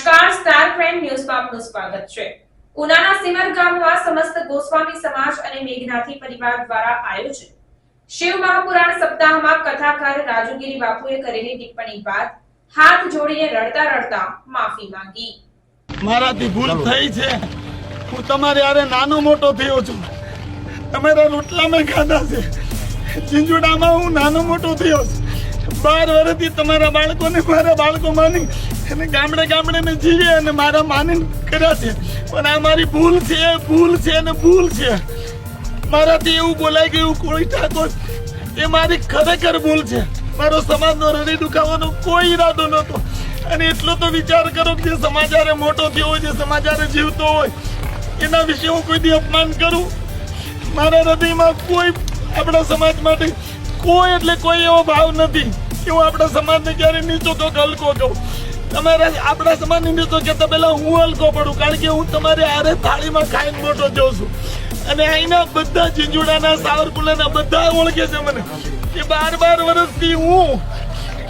Trend ન્યૂઝમાં આપનું સ્વાગત છે. ઉનાના સિમર ગામમાં સમસ્ત ગોસ્વામી સમાજ અને મેઘનાથી પરિવાર દ્વારા આયોજિત શિવ મહાપુરાણ સપ્તાહમાં કથાકાર રાજુગીરી બાપુએ કરેલી ટિપ્પણી બાદ હાથ જોડીને રડતા રડતા માફી માંગી. મારાથી ભૂલ થઈ છે. હું તમારે આરે નાનો મોટો થયો છું. તમારા રોટલા મેં ખાધા છે. ચીંજુડામાં હું નાનો મોટો થયો છું. બાર વર્ષથી તમારા બાળકોને મારા બાળકો માની અને ગામડે ગામડે મેં જીવે અને મારા માની કર્યા છે. પણ આ મારી ભૂલ છે ભૂલ છે અને ભૂલ છે. મારાથી એવું બોલાઈ ગયું કોઈ ઠાકોર, એ મારી ખરેખર ભૂલ છે. મારો સમાજનો હૃદય દુખાવાનો કોઈ ઈરાદો નહોતો. અને એટલો તો વિચાર કરો કે જે સમાચારે મોટો થયો હોય, જે સમાચારે જીવતો હોય, એના વિશે હું કોઈ દી અપમાન કરું? મારા હૃદયમાં કોઈ, આપણા સમાજ માટે કોઈ એટલે કોઈ એવો ભાવ નથી. કે હું આપણા સમાજને ક્યારે નીચો તો હલકો કહું. તમારા આપણા સમાજને નીચો કહેતા પહેલા હું હલકો પડું, કારણ કે હું તમારે આરે થાળીમાં ખાઈને મોટો જોઉં છું. અને અહીંના બધા ઝીંઝુડાના સાવરકુલાના બધા ઓળખે છે મને કે બાર બાર વર્ષથી હું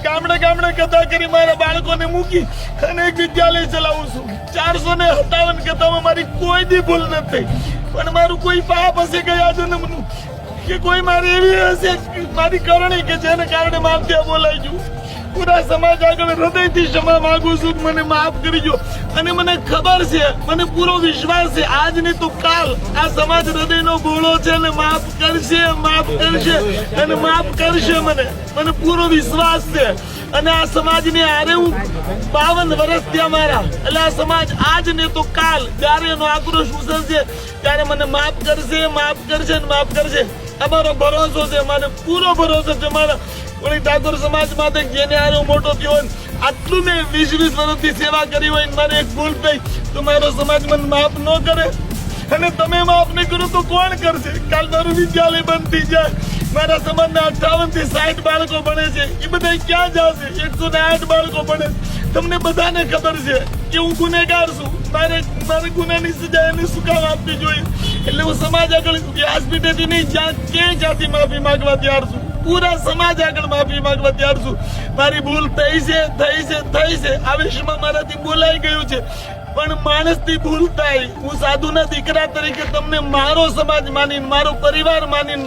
ગામડે ગામડે કથા કરી મારા બાળકોને મૂકી અને એક વિદ્યાલય ચલાવું છું. ચારસો ને સત્તાવન કથામાં મારી કોઈ દી ભૂલ નથી પણ મારું કોઈ પાપ હશે ગયા જન્મનું? કે કોઈ મારી એવી હશે મારી કરણી કે જેને કારણે માફિયા બોલાઈ છું. પૂરા સમાજ આગળ હૃદયથી ક્ષમા માંગુ છું. મને માફ કરજો અને મને ખબર છે, મને પૂરો વિશ્વાસ છે આજ નહીં તો કાલ આ સમાજ હૃદયનો ગોળો છે અને માફ કરશે માફ કરશે, અને માફ કરશે મને. મને પૂરો વિશ્વાસ છે. અને આ સમાજની આરે હું બાવન વર્ષ થયા મારા. એટલે આ સમાજ આજ ને તો કાલ જ્યારે એનો આક્રોશ ઉછળશે. ત્યારે મને માફ કરશે માફ કરશે અને માફ કરશે. અમારો ભરોસો છે મારે પૂરો ભરોસો છે મારા વળી ઠાકોર સમાજ માટે જેને આરો મોટો થયો હોય આટલું મેં વીસ વીસ વર્ષથી સેવા કરી હોય મારે એક ભૂલ થઈ. તો મારો સમાજ મને માફ ન કરે. અને તમે માફ નહીં કરો તો કોણ કરશે? કાલ મારું વિદ્યાલય બંધ થઈ જાય. મારા સમાજના અઠાવનથી સાઠ બાળકો ભણે છે. એ બધા ક્યાં જશે? એકસો ને આઠ બાળકો ભણે. તમને બધાને ખબર છે કે હું ગુનેગાર છું. મારે મારે ગુનાની સજા એને શું કામ આપવી જોઈએ? એટલે હું સમાજ આગળ વ્યાસપીઠેથી નહીં, જ્યાં ક્યાંય જાતિ માફી માંગવા તૈયાર છું. પૂરા સમાજ આગળ માફી માંગવા તૈયાર છું. મારી ભૂલ થઈ છે થઈ છે થઈ છે. આ વિશ્વમાં મારાથી બોલાઈ ગયું છે. પણ માણસથી ભૂલ થાય. હું સાધુના દીકરા તરીકે તમને મારો સમાજ માનીને મારો પરિવાર માનીને